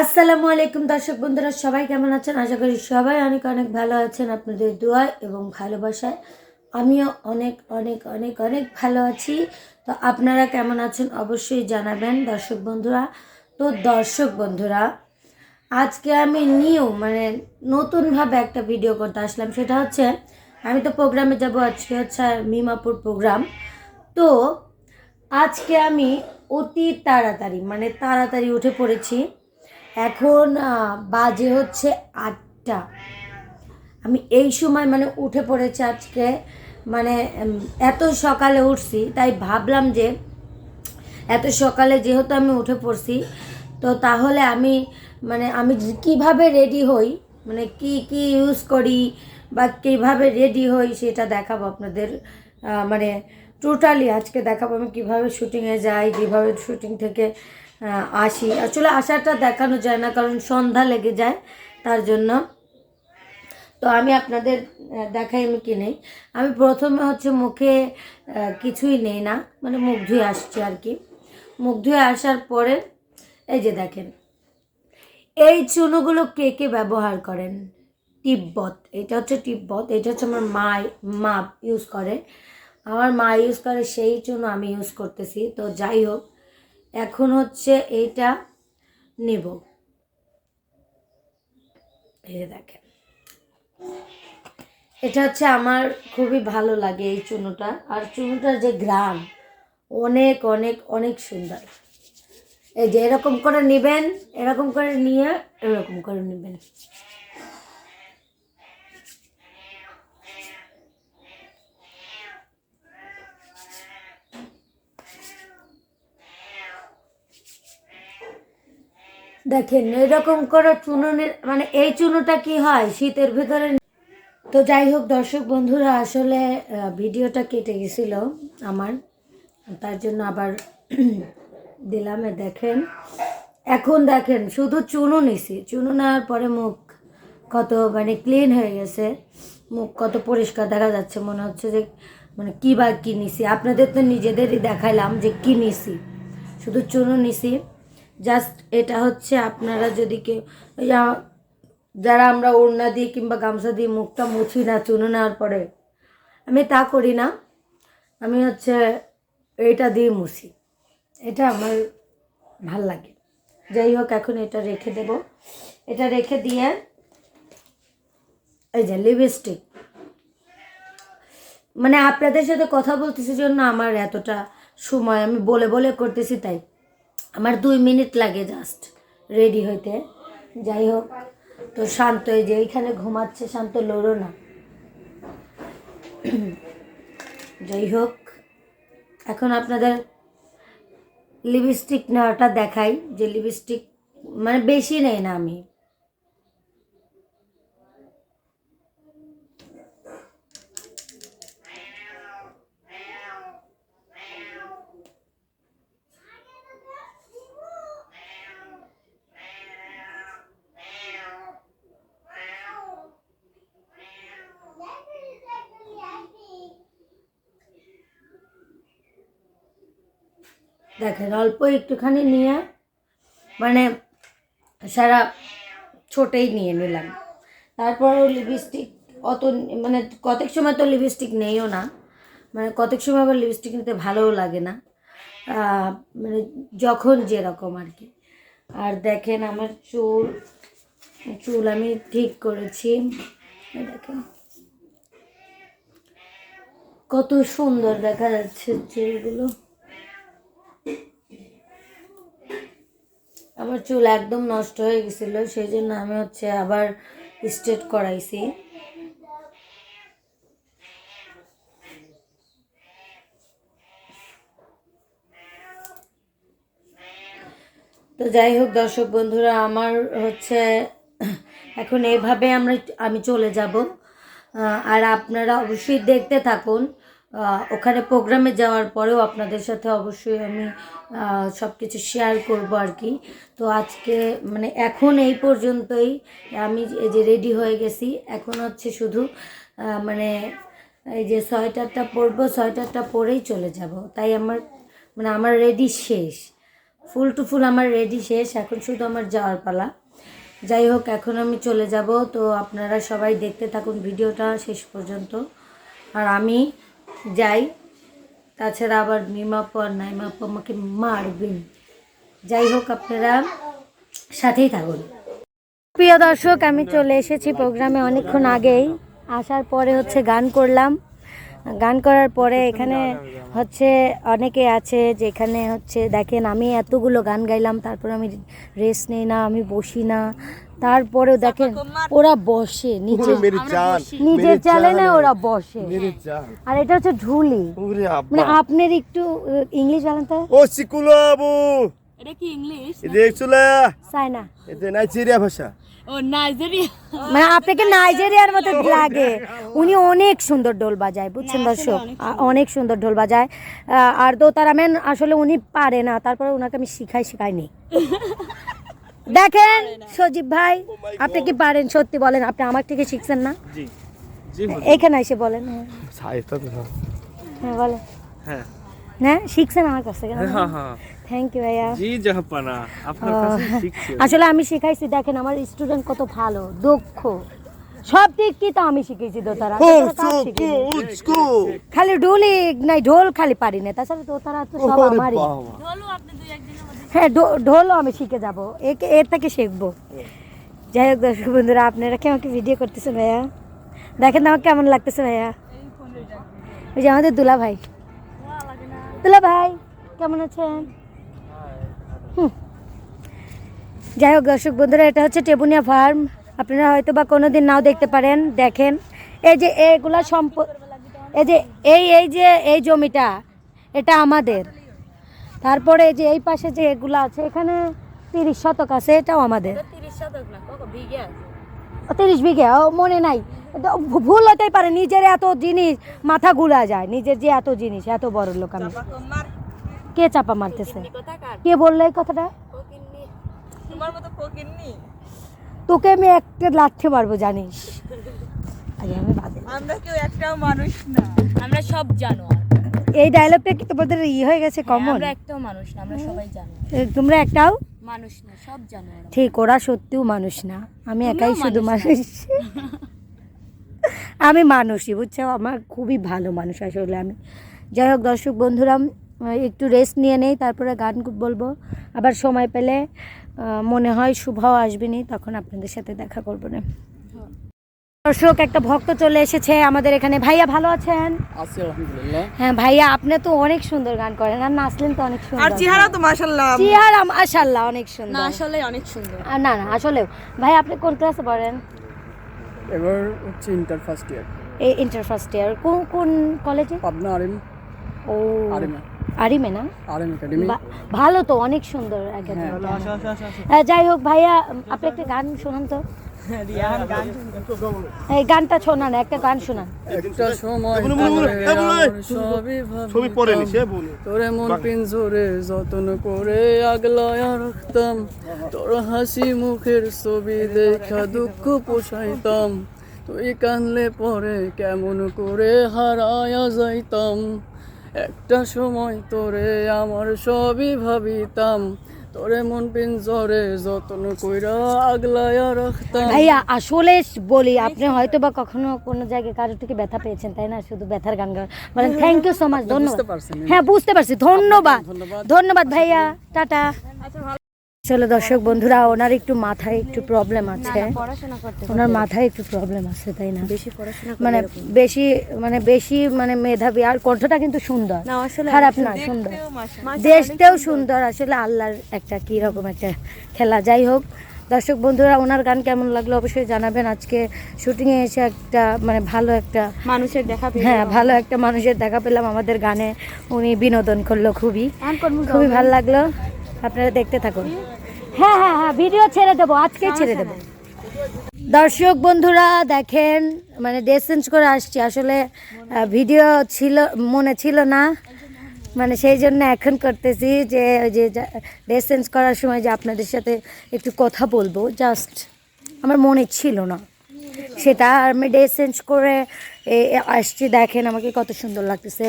আসসালামু আলাইকুম দর্শক বন্ধুরা, সবাই কেমন আছেন? আশা করি সবাই অনেক অনেক ভালো আছেন আপনাদের দোয়া এবং ভালোবাসায়। আমিও অনেক অনেক অনেক অনেক ভালো আছি। তো আপনারা কেমন আছেন অবশ্যই জানাবেন দর্শক বন্ধুরা। তো দর্শক বন্ধুরা, আজকে আমি নিউ মানে নতুনভাবে একটা ভিডিও করতে আসলাম। সেটা হচ্ছে, আমি তো প্রোগ্রামে যাব, আজকে হচ্ছে মিমাপুর প্রোগ্রাম। তো আজকে আমি অতি তাড়াতাড়ি মানে তাড়াতাড়ি উঠে পড়েছি। এখন বাজে হচ্ছে আটটা। আমি এই সময় মানে উঠে পড়েছি আজকে মানে এত সকালে উঠছি, তাই ভাবলাম যে, এত সকালে যেহেতু আমি উঠে পড়ছি, তো তাহলে আমি মানে আমি কীভাবে রেডি হই মানে কি কি ইউজ করি বা কীভাবে রেডি হই সেটা দেখাবো আপনাদের মানে টোটালি আজকে দেখাবো আমি কীভাবে শুটিংয়ে যাই, কীভাবে শুটিং থেকে আসি। আসলে আসাটা দেখানো যায় না, কারণ সন্ধ্যা লেগে যায় তার জন্য। তো আমি আপনাদের দেখাই আমি কি নেই। আমি প্রথমে হচ্ছে মুখে কিছুই নেই না মানে মুখ ধুয়ে আসছি আর কি। মুখ ধুয়ে আসার পরে, এই যে দেখেন, এই চুনোগুলো কে কে ব্যবহার করেন? তিব্বত, এটা হচ্ছে তিব্বত, এটা হচ্ছে আমার মা মা ইউজ করে। আমার মা ইউজ করে, সেই চুনো আমি ইউজ করতেছি। তো যাই হোক এখন হচ্ছে এইটা নেব। এই দেখেন। এটা হচ্ছে আমার খুবই ভালো লাগে এই চুনোটা। আর চুনোটার যে গ্রাম অনেক অনেক অনেক সুন্দর। এই যে এরকম করে নেবেন, এরকম করে নিয়ে এরকম করে নেবেন। দেখেন, এরকম করে চুনো নে- মানে এই চুনোটা কি হয়? শীতের ভিতরে তো যাই হোক, দর্শক বন্ধুরা, আসলে ভিডিওটা কেটে গেছিল আমার। তার জন্য আবার দিলাম দেখেন। এখন দেখেন, শুধু চুনো নিছি। চুনো নেওয়ার পরে মুখ কত মানে ক্লিন হয়ে গেছে। মুখ কত পরিষ্কার দেখা যাচ্ছে। মনে হচ্ছে যে মানে কী বা কী নিছি? আপনাদের তো নিজেদেরই দেখাইলাম যে কী নিছি। শুধু চুনো নিছি। জাস্ট এটা হচ্ছে আপনারা যদি কেউ যারা আমরা ওড়না দিয়ে কিংবা গামছা দিয়ে মুখটা মুছি না, চুনো নেওয়ার পরে, আমি তা করি না। আমি হচ্ছে এটা দিয়ে মুছি। এটা আমার ভালো লাগে। যাই হোক, এখন এটা রেখে দেব। এটা রেখে দিয়ে, এই যে লিপস্টিক মানে আপনাদের সাথে কথা বলতেছি জন্য আমার এতটা সময়, আমি বলে বলে করতেছি তাই। আমার দুই মিনিট লাগে জাস্ট রেডি হইতে। যাই হোক, তো শান্ত এই যে এইখানে ঘুমাচ্ছে, শান্ত লড়ো না। যাই হোক, এখন আপনাদের লিপস্টিক নেওয়াটা দেখাই, যে লিপস্টিক মানে বেশি নেই না আমি। দেখেন, অল্প একটুখানি নিয়ে মানে সারা ছোটেই নিয়ে নিলাম। তারপরও লিপস্টিক অত মানে কতক সময় তো লিপস্টিক নেইও না মানে কতক সময় আবার লিপস্টিক নিতে ভালোও লাগে না মানে যখন যেরকম আর কি। আর দেখেন আমার চুল চুল আমি ঠিক করেছি। দেখেন। কত সুন্দর দেখা যাচ্ছে চুলগুলো। আমার চুল একদম নষ্ট হয়ে গেছিল সেই জন্য আমি হচ্ছে আবার স্ট্রেট করাইছি। তো যাই হোক দর্শক বন্ধুরা, আমার হচ্ছে এখন এইভাবে আমরা, আমি চলে যাব। আর আপনারা অবশ্যই দেখতে থাকুন। ওখানে প্রোগ্রামে যাওয়ার পরেও আপনাদের সাথে অবশ্যই আমি সব কিছু শেয়ার করব আর কি। তো আজকে মানে এখন এই পর্যন্তই আমি এই যে রেডি হয়ে গেছি। এখন হচ্ছে শুধু মানে এই যে সোয়েটারটা পরবো সোয়েটারটা পরেই চলে যাব। তাই আমার মানে আমার রেডি শেষ। ফুল টু ফুল আমার রেডি শেষ। এখন শুধু আমার যাওয়ার পালা। যাই হোক, এখন আমি চলে যাব। তো আপনারা সবাই দেখতে থাকুন ভিডিওটা শেষ পর্যন্ত। আর আমি যাই। তাছাড়া আবার নিমাপু আর নাইমাপু আমাকে মারবেন যাই হোক, আপনারা সাথেই থাকুন। প্রিয় দর্শক, আমি চলে এসেছি প্রোগ্রামে অনেকক্ষণ আগেই। আসার পরে হচ্ছে গান করলাম। গান করার পরে এখানে হচ্ছে অনেকে আছে যেখানে হচ্ছে দেখেন আমি এতগুলো গান গাইলাম, তারপর আমি রেস্ট নেই না, আমি বসি না। তারপরেও দেখেন ওরা বসে নিচে নিজের চালে না ওরা বসে। আর এটা হচ্ছে ঢুলি। মানে আপনার একটু ইংলিশ জানেন তো। ও সিকুলাবু এটা মানে আপনাকে নাইজেরিয়ার মতো লাগে। উনি অনেক সুন্দর ঢোল বাজায় বুঝছেন দর্শক? অনেক সুন্দর। ঢোল বাজায়। আর দোতারা ম্যান আসলে উনি পারে না তারপরে ওনাকে আমি শিখাই শিখাইনি। দেখেন সজীব ভাই আপনি কি পারেন? সত্যি বলেন আপনি আমার থেকে শিখছেন না? জি জি এখানে এসে বলেন। হ্যাঁ, হ্যাঁ বলেন। হ্যাঁ। হ্যাঁ শিখছেন আমার কাছ থেকে হ্যাঁ হ্যাঁ। থ্যাংক ইউ ভাইয়া। জি জাহাপানা আপনার কাছে শিখছি। আসলে আমি শিখাইছি দেখেন আমার স্টুডেন্ট কত ভালো দক্ষ। সব দিক কি তো আমি শিখেছি দোতারা খালি ঢোলই নাই ঢোল খালি পারি না তাছাড়া দোতারা তো সব আমারই। বলো আপনি দুই একদিনের মধ্যে হ্যাঁ ঢোলও আমি শিখে যাব। একে, এর থেকে শিখব। যাই হোক দর্শক বন্ধুরা, আপনারা কি আমাকে ভিডিও করতেছে ভাইয়া? দেখেন আমার কেমন লাগতেছে ভাইয়া? ওই যে আমাদের দুলা ভাই। দুলা ভাই, কেমন আছেন। যাই হোক দর্শক বন্ধুরা, এটা হচ্ছে টেবুনিয়া ফার্ম। আপনারা হয়তো বা কোনো দিন নাও দেখতে পারেন, দেখেন। এই যে এগুলা সম্প, এই যে, এই এই যে, এই জমিটা, এটা আমাদের। তারপরে যে এই পাশে যে এগুলো আছে এখানে তিরিশ শতক আছে এটাও আমাদের। তিরিশ শতক বিঘে ও, মনে নাই। ভুল হতেই পারে নিজের এত জিনিস মাথা গুলা যায় নিজের যে এত জিনিস এত বড় লোক আমি। কে চাপা মারতেছে? কে বলল এই কথাটা? তোকে আমি একটা লাথি মারবো জানিস? আমরা কেউ একটাও মানুষ না। আমরা সব জানোয়ার। এই ডায়লগটা কি তোমাদের ই হয়ে গেছে কমন আমরা একটাও মানুষ না আমরা সবাই জানো। তোমরা একটাও? মানুষ না সব জানোয়ার ঠিক ওরা সত্যিও মানুষ না। আমি একাই শুধু মানুষ আমি মানুষই বুঝছ? আমার খুবই ভালো মানুষ আসলে আমি। যাই হোক দর্শক বন্ধুরা একটু রেস্ট নিয়ে নেই তারপরে গান বলব। আবার সময় পেলে মনে হয় শুভও আসবেনি তখন আপনাদের সাথে দেখা করব না। দর্শক একটা ভক্ত চলে এসেছে আমাদের এখানে। ভাইয়া ভালো আছেন? আছি আলহামদুলিল্লাহ। হ্যাঁ ভাইয়া আপনি তো অনেক সুন্দর গান করেন আর নাচলেন তো অনেক সুন্দর। আর চেহারা তো মাশাআল্লাহ। চেহারা মাশাআল্লাহ অনেক না সুন্দর আসলে অনেক সুন্দর। আর না না আসলেও। ভাই আপনি কোন ক্লাসে পড়েন? এবার হচ্ছে ইন্টার ফার্স্ট ইয়ার এই ইন্টার ফার্স্ট ইয়ার কোন কোন কলেজে পাবনা আরিম। ও আরিমে। আরিমে না? আরিম একাডেমি। ভালো তো অনেক সুন্দর একেবারে। যাই হোক ভাইয়া আপনি একটা গান শোনান তো। এই গানটা শোনান একটা গান শোনান। একটা সময় ছবি পরে নিছে তোরে মন পিঞ্জরে যতন করে আগলায়া রাখতাম। তোর হাসি মুখের ছবি দেখা দুঃখ পোষাইতাম। তুই কানলে পরে কেমন করে হারায়া যাইতাম। একটা সময় তোরে আমার সবই ভাবিতাম। তোরে মন পিঞ্জরে যতন কইরা আগলায়া রাখতাম। ভাইয়া আসলে বলি আপনি হয়তো বা কখনো কোনো জায়গায় কারোর থেকে ব্যথা পেয়েছেন তাই না? শুধু ব্যথার গান গান বলেন থ্যাংক ইউ সো মাচ ধন্যবাদ। হ্যাঁ বুঝতে পারছি। ধন্যবাদ। ধন্যবাদ। ধন্যবাদ ভাইয়া। টাটা। চলো দর্শক বন্ধুরা ওনার একটু মাথায় একটু প্রবলেম আছে। ওনার মাথায় একটু প্রবলেম আছে তাই না? বেশি পড়াশোনা মানে বেশি মানে বেশি মানে মেধাবী আর কণ্ঠটা কিন্তু সুন্দর। আসলে খারাপ না সুন্দর। দেশতেও সুন্দর আসলে আল্লাহর একটা কি রকম একটা খেলা। যাই হোক দর্শক বন্ধুরা ওনার গান কেমন লাগল অবশ্যই জানাবেন। আজকে শুটিংয়ে এসে একটা মানে ভালো একটা মানুষের দেখা হ্যাঁ ভালো একটা মানুষের দেখা পেলাম। আমাদের গানে উনি বিনোদন করল খুবই। খুবই ভালো লাগল। আপনারা দেখতে থাকুন। হ্যাঁ হ্যাঁ হ্যাঁ ভিডিও ছেড়ে দেবো আজকেই ছেড়ে দেবো। দর্শক বন্ধুরা দেখেন মানে ড্রেস চেঞ্জ করে আসছি। আসলে ভিডিও ছিল মনে ছিল না। মানে সেই জন্য এখন করতেছি যে ওই যে ড্রেস চেঞ্জ করার সময় যে আপনাদের সাথে একটু কথা বলব। জাস্ট আমার মনে ছিল না। সেটা আমি ড্রেস চেঞ্জ করে আসছি। দেখেন আমাকে কত সুন্দর লাগতেছে।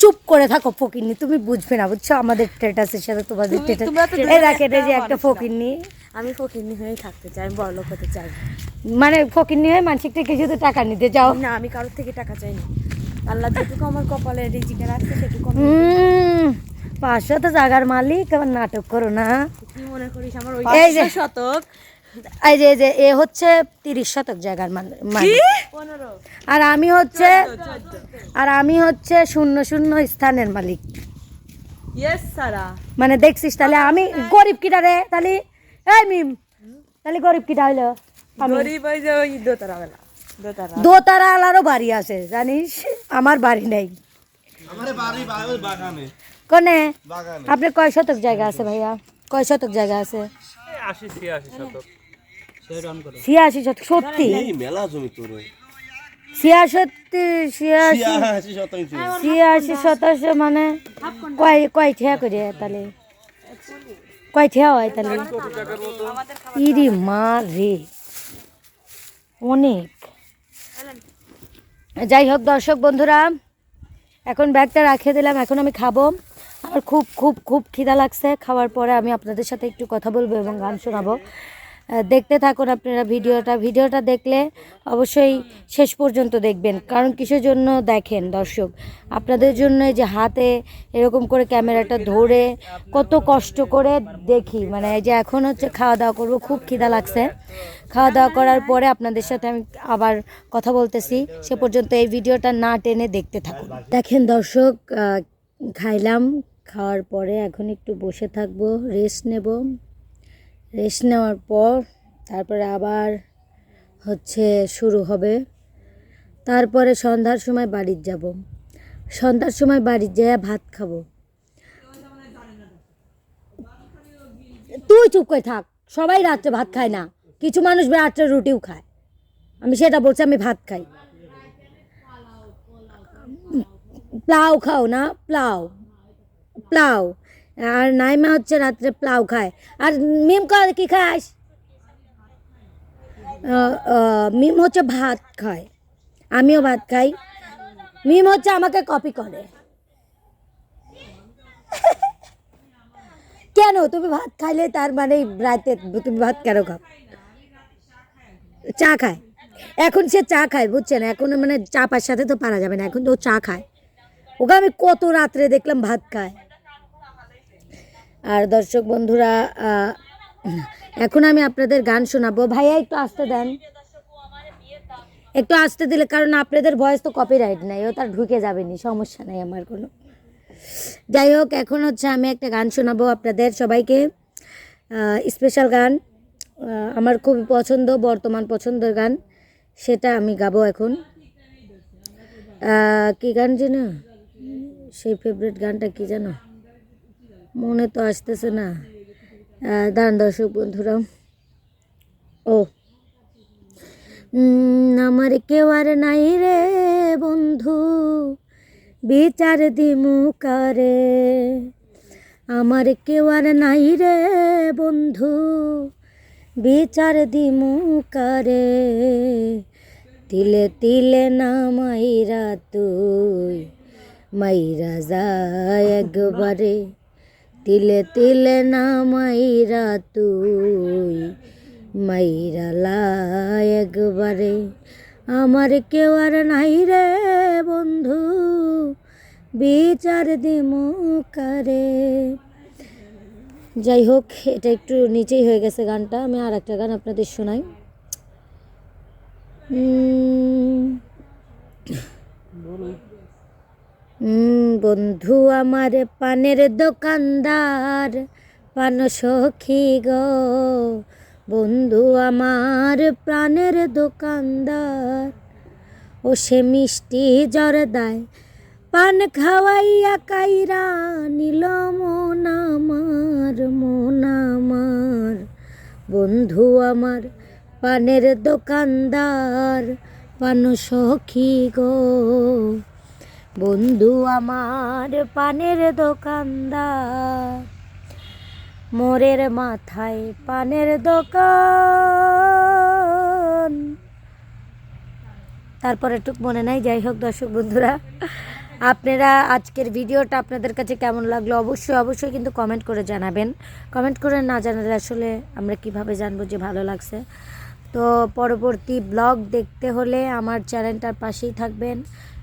চুপ করে থাকো ফকিরনি তুমি বুঝবে না বুঝছ? আমাদের স্ট্যাটাসের সাথে তোমাদের স্ট্যাটাস এই দেখেন যে একটা ফকিরনি আমি ফকিরনি হয়েই থাকতে চাই আমি বড়লোক হতে চাই মানে ফকিরনি হয়ে মানসিক থেকে যদি টাকা নিতে যাও। না আমি কারোর থেকে টাকা চাই না আল্লাহ যেটুকু আমার কপালে রিজিকে রাখছে সেটুকু পাঁচশো তো জায়গার মালিক আবার নাটক করো না। কি মনে করিস আমার ওই এই যে শতক? এই যে এই যে এ হচ্ছে তিরিশ শতক জায়গার মালিক আর আমি হচ্ছে আর আমি হচ্ছে শূন্য শূন্য স্থানের মালিক। মানে দেখছিস তাহলে আমি গরিব কিটা রে তাহলে এই মিম তাহলে গরিব কিটা হইল। দোতারা আলারও বাড়ি আছে জানিস? আমার বাড়ি নেই। আমার বাড়ি বাড়ি বাগানে। কোনে? বাগানে। আপনার কয় শতক জায়গা আছে ভাইয়া? কয় শতক জায়গা আছে? আশি ছিয়াশি শতক। ছিয়াশি শতক সত্যি? মেলা জমি তোর। ছিয়াশি ছিয়াশি ছিয়াশি শতাংশ। মানে কয় কয় ঠিয়া করে তাহলে? কয় ঠিয়া হয় তাহলে? ইরি মা রে। অনেক। যাই হোক দর্শক বন্ধুরা এখন ব্যাগটা রাখিয়ে দিলাম এখন আমি খাব। আমার খুব খুব খুব খিদা লাগছে খাওয়ার পরে আমি আপনাদের সাথে একটু কথা বলব এবং গান শোনাবো। দেখতে থাকুন আপনারা ভিডিওটা। ভিডিওটা দেখলে অবশ্যই শেষ পর্যন্ত দেখবেন, কারণ কিসের জন্য দেখেন দর্শক? আপনাদের জন্য এই যে হাতে এরকম করে ক্যামেরাটা ধরে কত কষ্ট করে দেখি। মানে এই যে এখন হচ্ছে খাওয়া দাওয়া করব, খুব খিদা লাগছে। খাওয়া দাওয়া করার পরে আপনাদের সাথে আমি আবার কথা বলতেছি। সে পর্যন্ত এই ভিডিওটা না টেনে দেখতে থাকুন। দেখেন দর্শক খাইলাম। খাওয়ার পরে এখন একটু বসে থাকব রেস্ট নেব। রেস্ট নেওয়ার পর তারপরে আবার হচ্ছে শুরু হবে তারপরে সন্ধ্যার সময় বাড়ির যাব সন্ধ্যার সময় বাড়ির যেয়ে ভাত খাব তুই চুপ করে থাক সবাই রাত্রে ভাত খায় না কিছু মানুষ রাত্রে রুটিও খায় আমি সেটা বলছি আমি ভাত খাই প্লাউ খাও না প্লাউ প্লাউ আর নাইমা হচ্ছে রাত্রে প্লাউ খায়। আর মিম কা- কি খাস? মিম হচ্ছে ভাত খায়। আমিও ভাত খাই। মিম হচ্ছে আমাকে কপি করে। কেন? তুমি ভাত খাইলে তার মানে রাতে তুমি ভাত কেন খাও? চা খায়। এখন সে চা খায়, বুঝছেন? এখন মানে চা পার সাথে তো পারা যাবে না, এখন তো চা খায়। ওকে আমি কত রাত্রে দেখলাম ভাত খায়। আর দর্শক বন্ধুরা এখন আমি আপনাদের গান শোনাবো। ভাইয়া, একটু আসতে দেন। একটু আসতে দিলে, কারণ আপনাদের ভয়েস তো কপিরাইট নাই, ও তার ঢুকে যাবেনি, সমস্যা নাই আমার কোনো। যাই হোক, এখন হচ্ছে আমি একটা গান শোনাবো আপনাদের সবাইকে। স্পেশাল গান আমার খুব পছন্দ, বর্তমান পছন্দের গান, সেটা আমি গাবো এখন। কি গান জানো সেই ফেভারিট গানটা কি জানো মনে তো আসতেছে না। দাঁড়ান দর্শক বন্ধুরা। ও। আমার কেউ আর নাই রে বন্ধু। বিচার দিমু কারে? আমার কেউ আর নাই রে বন্ধু। বিচার দিমু কারে? তিলে তিলে না মাইরা তুই, মাইরা যায় একবারে। তিলে তিলে না মাইরা তুই। মাইরা লাই একবারে। আমার কেউ আর নাই রে বন্ধু বিচার দিমু কারে। যাই হোক এটা একটু নিচেই হয়ে গেছে গানটা। আমি আর একটা গান আপনাদের শোনাই। উম, বন্ধু আমার পানের দোকানদার, পান সখী গো। বন্ধু আমার প্রাণের দোকানদার, ও সে মিষ্টি জ্বর দেয় পান খাওয়াইয়া কাইরা নিল মন আমার মন আমার। বন্ধু আমার পানের দোকানদার, পান সখী গো। বন্ধু আমার পানের দোকানদার, মোরের মাথায় পানের দোকান। তারপরে টুক মনে নাই, যাই হোক দর্শক বন্ধুরা, আপনারা আজকের ভিডিওটা আপনাদের কাছে কেমন লাগল অবশ্যই অবশ্যই কিন্তু কমেন্ট করে জানাবেন। কমেন্ট করে না জানালে আসলে আমরা কীভাবে জানব যে ভালো লাগছে। তো পরবর্তী ব্লগ দেখতে হলে আমার চ্যানেলটার পাশেই থাকবেন।